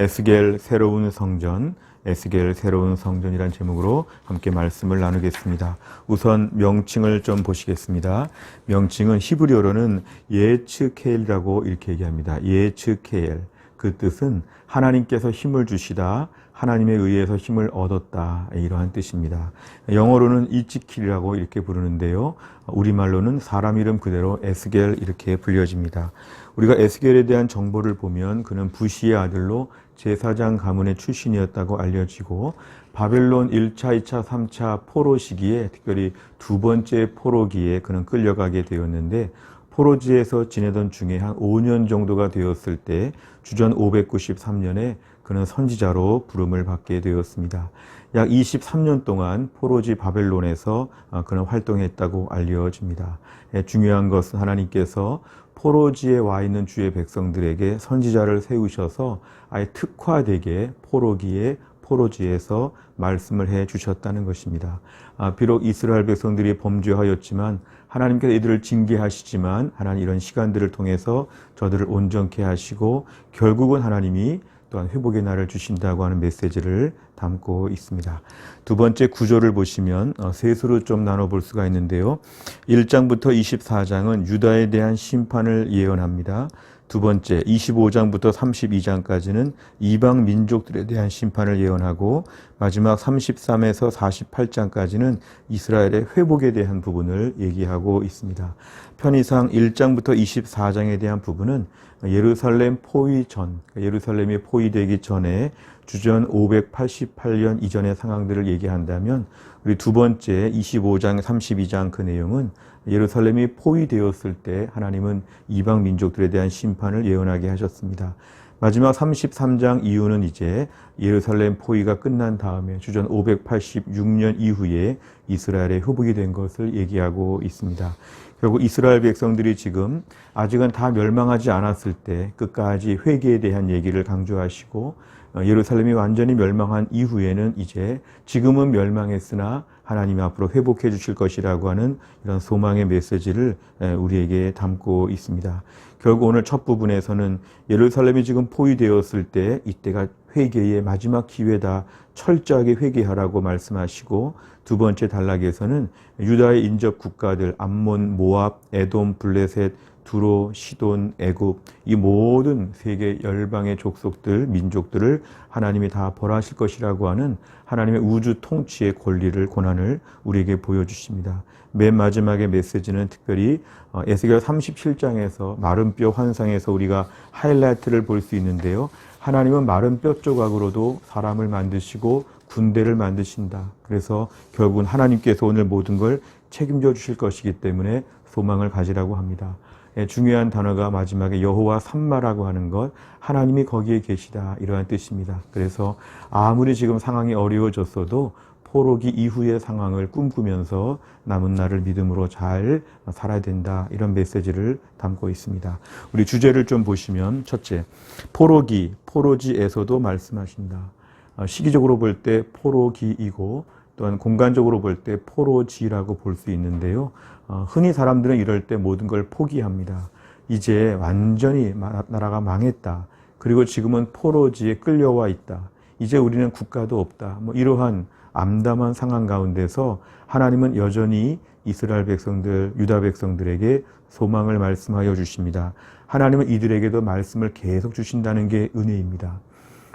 에스겔 새로운 성전, 에스겔 새로운 성전이란 제목으로 함께 말씀을 나누겠습니다. 우선 명칭을 좀 보시겠습니다. 명칭은 히브리어로는 예츠케일이라고 이렇게 얘기합니다. 예츠케일. 그 뜻은 하나님께서 힘을 주시다, 하나님에 의해서 힘을 얻었다 이러한 뜻입니다. 영어로는 이치킬이라고 이렇게 부르는데요. 우리말로는 사람 이름 그대로 에스겔 이렇게 불려집니다. 우리가 에스겔에 대한 정보를 보면 그는 부시의 아들로 제사장 가문의 출신이었다고 알려지고 바벨론 1차, 2차, 3차 포로 시기에 특별히 두 번째 포로기에 그는 끌려가게 되었는데 포로지에서 지내던 중에 한 5년 정도가 되었을 때 주전 593년에 그는 선지자로 부름을 받게 되었습니다. 약 23년 동안 포로지 바벨론에서 어, 그는 활동했다고 알려집니다. 예, 중요한 것은 하나님께서 포로지에 와 있는 주의 백성들에게 선지자를 세우셔서 아예 특화되게 포로기에 포로지에서 말씀을 해 주셨다는 것입니다. 아, 비록 이스라엘 백성들이 범죄하였지만 하나님께서 이들을 징계하시지만 하나님 이런 시간들을 통해서 저들을 온전케 하시고 결국은 하나님이 또한 회복의 날을 주신다고 하는 메시지를 담고 있습니다. 두 번째 구조를 보시면 어, 셋으로 좀 나눠볼 수가 있는데요. 1장부터 24장은 유다에 대한 심판을 예언합니다. 두 번째 25장부터 32장까지는 이방 민족들에 대한 심판을 예언하고 마지막 33에서 48장까지는 이스라엘의 회복에 대한 부분을 얘기하고 있습니다. 편의상 1장부터 24장에 대한 부분은 예루살렘 포위 전, 예루살렘이 포위되기 전에 주전 588년 이전의 상황들을 얘기한다면 우리 두 번째 25장, 32장 그 내용은 예루살렘이 포위되었을 때 하나님은 이방 민족들에 대한 심판을 예언하게 하셨습니다. 마지막 33장 이후는 이제 예루살렘 포위가 끝난 다음에 주전 586년 이후에 이스라엘의 회복이 된 것을 얘기하고 있습니다. 결국 이스라엘 백성들이 지금 아직은 다 멸망하지 않았을 때 끝까지 회개에 대한 얘기를 강조하시고 어, 예루살렘이 완전히 멸망한 이후에는 이제 지금은 멸망했으나 하나님이 앞으로 회복해 주실 것이라고 하는 이런 소망의 메시지를 우리에게 담고 있습니다. 결국 오늘 첫 부분에서는 예루살렘이 지금 포위되었을 때 이때가 회개의 마지막 기회다. 철저하게 회개하라고 말씀하시고 두 번째 단락에서는 유다의 인접 국가들 암몬, 모압, 에돔, 블레셋, 두로, 시돈, 애굽 이 모든 세계 열방의 족속들, 민족들을 하나님이 다 벌하실 것이라고 하는 하나님의 우주 통치의 권리를 고난을 우리에게 보여주십니다. 맨 마지막의 메시지는 특별히 어, 에스겔 37장에서 마른 뼈 환상에서 우리가 하이라이트를 볼 수 있는데요. 하나님은 마른 뼈 조각으로도 사람을 만드시고 군대를 만드신다. 그래서 결국은 하나님께서 오늘 모든 걸 책임져 주실 것이기 때문에 소망을 가지라고 합니다. 예, 중요한 단어가 마지막에 여호와 삼마라고 하는 것 하나님이 거기에 계시다 이러한 뜻입니다. 그래서 아무리 지금 상황이 어려워졌어도 포로기 이후의 상황을 꿈꾸면서 남은 날을 믿음으로 잘 살아야 된다 이런 메시지를 담고 있습니다. 우리 주제를 좀 보시면 첫째 포로기 포로지에서도 말씀하신다. 어, 시기적으로 볼 때 포로기이고 또한 공간적으로 볼 때 포로지라고 볼 수 있는데요. 어, 흔히 사람들은 이럴 때 모든 걸 포기합니다. 이제 완전히 나라가 망했다. 그리고 지금은 포로지에 끌려와 있다. 이제 우리는 국가도 없다. 뭐 이러한 암담한 상황 가운데서 하나님은 여전히 이스라엘 백성들, 유다 백성들에게 소망을 말씀하여 주십니다. 하나님은 이들에게도 말씀을 계속 주신다는 게 은혜입니다.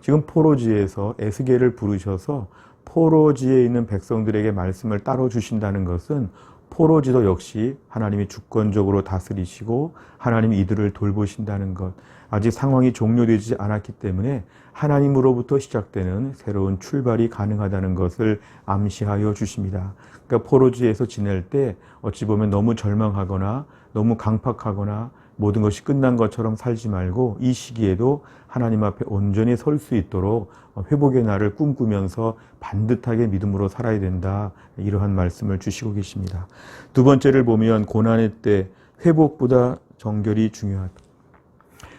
지금 포로지에서 에스겔을 부르셔서 포로지에 있는 백성들에게 말씀을 따로 주신다는 것은 포로지도 역시 하나님이 주권적으로 다스리시고 하나님이 이들을 돌보신다는 것. 아직 상황이 종료되지 않았기 때문에 하나님으로부터 시작되는 새로운 출발이 가능하다는 것을 암시하여 주십니다. 그러니까 포로지에서 지낼 때 어찌 보면 너무 절망하거나 너무 강팍하거나 모든 것이 끝난 것처럼 살지 말고 이 시기에도 하나님 앞에 온전히 설 수 있도록 회복의 날을 꿈꾸면서 반듯하게 믿음으로 살아야 된다. 이러한 말씀을 주시고 계십니다. 두 번째를 보면 고난의 때 회복보다 정결이 중요하다.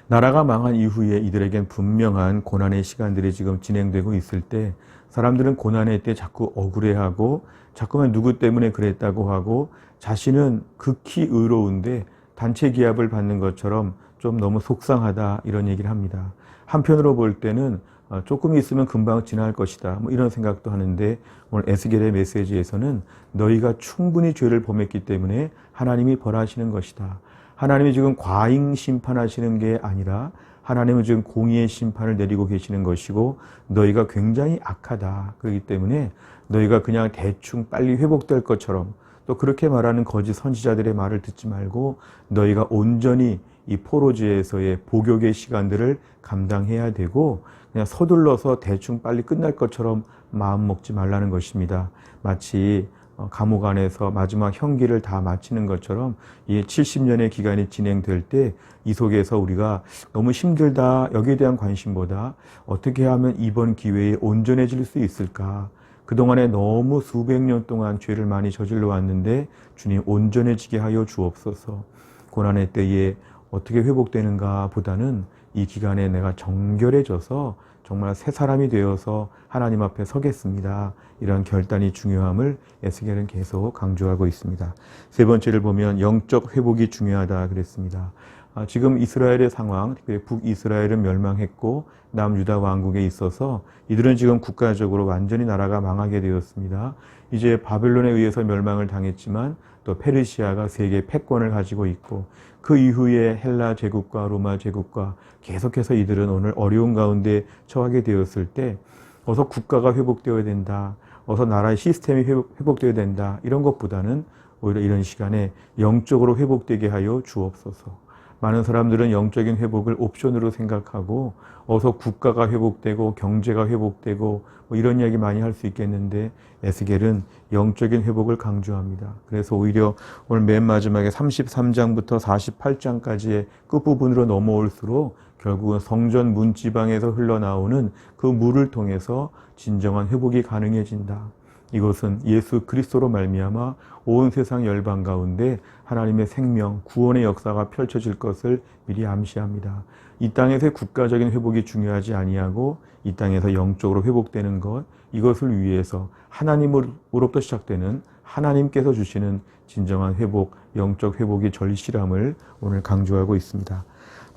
나라가 망한 이후에 이들에겐 분명한 고난의 시간들이 지금 진행되고 있을 때 사람들은 고난의 때 자꾸 억울해하고 자꾸만 누구 때문에 그랬다고 하고 자신은 극히 의로운데 단체 기합을 받는 것처럼 좀 너무 속상하다 이런 얘기를 합니다. 한편으로 볼 때는 어, 조금 있으면 금방 지날 것이다. 뭐 이런 생각도 하는데 오늘 에스겔의 메시지에서는 너희가 충분히 죄를 범했기 때문에 하나님이 벌하시는 것이다. 하나님이 지금 과잉 심판하시는 게 아니라 하나님은 지금 공의의 심판을 내리고 계시는 것이고 너희가 굉장히 악하다. 그렇기 때문에 너희가 그냥 대충 빨리 회복될 것처럼 또 그렇게 말하는 거짓 선지자들의 말을 듣지 말고 너희가 온전히 이 포로지에서의 복역의 시간들을 감당해야 되고 그냥 서둘러서 대충 빨리 끝날 것처럼 마음 먹지 말라는 것입니다. 마치 어, 감옥 안에서 마지막 형기를 다 마치는 것처럼 이 70년의 기간이 진행될 때 이 속에서 우리가 너무 힘들다 여기에 대한 관심보다 어떻게 하면 이번 기회에 온전해질 수 있을까 그동안에 너무 수백 년 동안 죄를 많이 저질러 왔는데 주님 온전해지게 하여 주옵소서 고난의 때에 어떻게 회복되는가 보다는 이 기간에 내가 정결해져서 정말 새 사람이 되어서 하나님 앞에 서겠습니다. 이런 결단이 중요함을 에스겔은 계속 강조하고 있습니다. 세 번째를 보면 영적 회복이 중요하다 그랬습니다. 아, 지금 이스라엘의 상황, 특별히 북이스라엘은 멸망했고 남유다 왕국에 있어서 이들은 지금 국가적으로 완전히 나라가 망하게 되었습니다. 이제 바벨론에 의해서 멸망을 당했지만 또 페르시아가 세계 패권을 가지고 있고 그 이후에 헬라 제국과 로마 제국과 계속해서 이들은 오늘 어려운 가운데 처하게 되었을 때 어서 국가가 회복되어야 된다. 어서 나라의 시스템이 회복되어야 된다. 이런 것보다는 오히려 이런 시간에 영적으로 회복되게 하여 주옵소서. 많은 사람들은 영적인 회복을 옵션으로 생각하고 어서 국가가 회복되고 경제가 회복되고 뭐 이런 이야기 많이 할 수 있겠는데 에스겔은 영적인 회복을 강조합니다. 그래서 오히려 오늘 맨 마지막에 33장부터 48장까지의 끝부분으로 넘어올수록 결국은 성전 문지방에서 흘러나오는 그 물을 통해서 진정한 회복이 가능해진다. 이것은 예수 그리스도로 말미암아 온 세상 열방 가운데 하나님의 생명, 구원의 역사가 펼쳐질 것을 미리 암시합니다. 이 땅에서의 국가적인 회복이 중요하지 아니하고 이 땅에서 영적으로 회복되는 것 이것을 위해서 하나님으로부터 시작되는 하나님께서 주시는 진정한 회복, 영적 회복의 절실함을 오늘 강조하고 있습니다.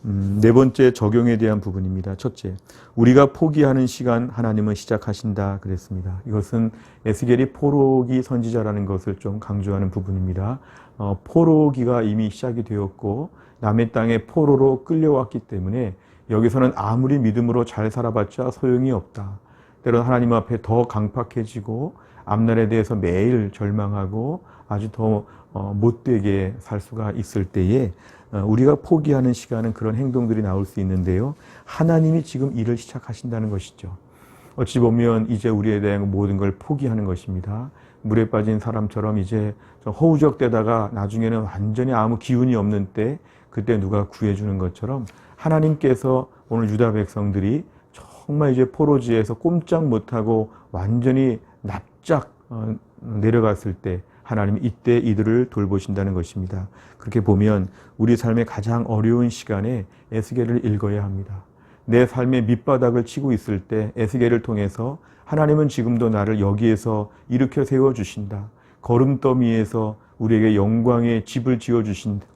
음, 네 번째 적용에 대한 부분입니다. 첫째, 우리가 포기하는 시간 하나님은 시작하신다 그랬습니다. 이것은 에스겔이 포로기 선지자라는 것을 좀 강조하는 부분입니다. 어, 포로기가 이미 시작이 되었고 남의 땅에 포로로 끌려왔기 때문에 여기서는 아무리 믿음으로 잘 살아봤자 소용이 없다. 때론 하나님 앞에 더 강팍해지고 앞날에 대해서 매일 절망하고 아주 더 어, 못되게 살 수가 있을 때에 어, 우리가 포기하는 시간은 그런 행동들이 나올 수 있는데요. 하나님이 지금 일을 시작하신다는 것이죠. 어찌 보면 이제 우리에 대한 모든 걸 포기하는 것입니다. 물에 빠진 사람처럼 이제 허우적대다가 나중에는 완전히 아무 기운이 없는 때 그때 누가 구해주는 것처럼 하나님께서 오늘 유다 백성들이 정말 이제 포로지에서 꼼짝 못하고 완전히 납작 어, 내려갔을 때 하나님이 이때 이들을 돌보신다는 것입니다. 그렇게 보면 우리 삶의 가장 어려운 시간에 에스겔을 읽어야 합니다. 내 삶의 밑바닥을 치고 있을 때 에스겔을 통해서 하나님은 지금도 나를 여기에서 일으켜 세워 주신다. 걸음더미에서 우리에게 영광의 집을 지어 주신다.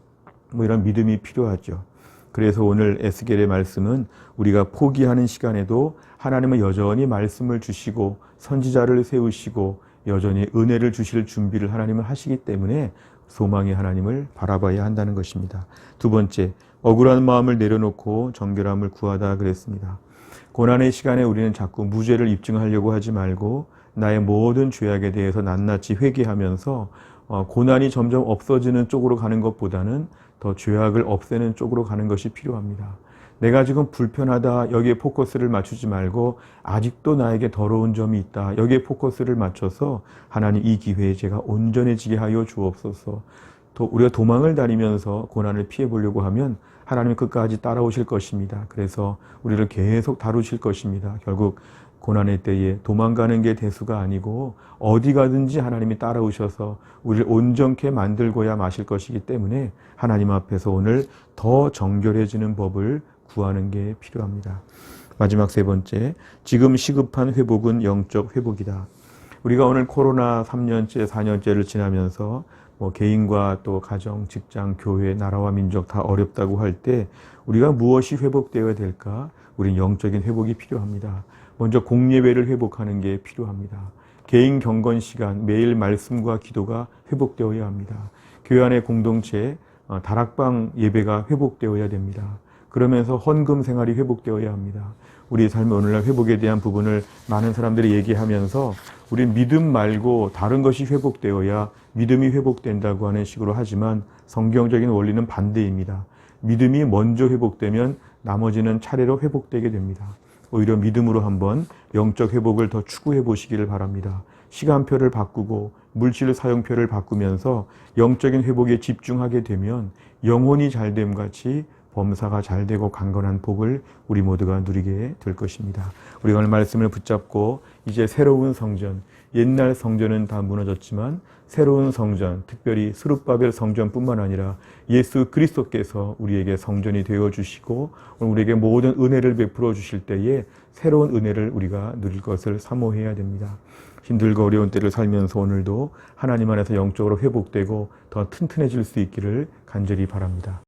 뭐 이런 믿음이 필요하죠. 그래서 오늘 에스겔의 말씀은 우리가 포기하는 시간에도 하나님은 여전히 말씀을 주시고 선지자를 세우시고 여전히 은혜를 주실 준비를 하나님은 하시기 때문에 소망의 하나님을 바라봐야 한다는 것입니다. 두 번째, 억울한 마음을 내려놓고 정결함을 구하다 그랬습니다. 고난의 시간에 우리는 자꾸 무죄를 입증하려고 하지 말고 나의 모든 죄악에 대해서 낱낱이 회개하면서 어, 고난이 점점 없어지는 쪽으로 가는 것보다는 더 죄악을 없애는 쪽으로 가는 것이 필요합니다. 내가 지금 불편하다 여기에 포커스를 맞추지 말고 아직도 나에게 더러운 점이 있다 여기에 포커스를 맞춰서 하나님 이 기회에 제가 온전해지게 하여 주옵소서. 또 우리가 도망을 다니면서 고난을 피해 보려고 하면 하나님 끝까지 따라오실 것입니다. 그래서 우리를 계속 다루실 것입니다. 결국 고난의 때에 도망가는 게 대수가 아니고 어디 가든지 하나님이 따라오셔서 우리를 온전케 만들고야 마실 것이기 때문에 하나님 앞에서 오늘 더 정결해지는 법을 구하는 게 필요합니다. 마지막 세 번째, 지금 시급한 회복은 영적 회복이다. 우리가 오늘 코로나 3년째, 4년째를 지나면서 뭐 개인과 또 가정, 직장, 교회, 나라와 민족 다 어렵다고 할 때 우리가 무엇이 회복되어야 될까? 우린 영적인 회복이 필요합니다. 먼저 공예배를 회복하는 게 필요합니다. 개인 경건 시간, 매일 말씀과 기도가 회복되어야 합니다. 교회 안의 공동체, 어, 다락방 예배가 회복되어야 됩니다. 그러면서 헌금 생활이 회복되어야 합니다. 우리 삶의 오늘날 회복에 대한 부분을 많은 사람들이 얘기하면서 우리 믿음 말고 다른 것이 회복되어야 믿음이 회복된다고 하는 식으로 하지만 성경적인 원리는 반대입니다. 믿음이 먼저 회복되면 나머지는 차례로 회복되게 됩니다. 오히려 믿음으로 한번 영적 회복을 더 추구해 보시기를 바랍니다. 시간표를 바꾸고 물질 사용표를 바꾸면서 영적인 회복에 집중하게 되면 영혼이 잘됨 같이 범사가 잘 되고 강건한 복을 우리 모두가 누리게 될 것입니다. 우리가 오늘 말씀을 붙잡고 이제 새로운 성전, 옛날 성전은 다 무너졌지만 새로운 성전, 특별히 스룹바벨 성전뿐만 아니라 예수 그리스도께서 우리에게 성전이 되어 주시고 우리에게 모든 은혜를 베풀어 주실 때에 새로운 은혜를 우리가 누릴 것을 사모해야 됩니다. 힘들고 어려운 때를 살면서 오늘도 하나님 안에서 영적으로 회복되고 더 튼튼해질 수 있기를 간절히 바랍니다.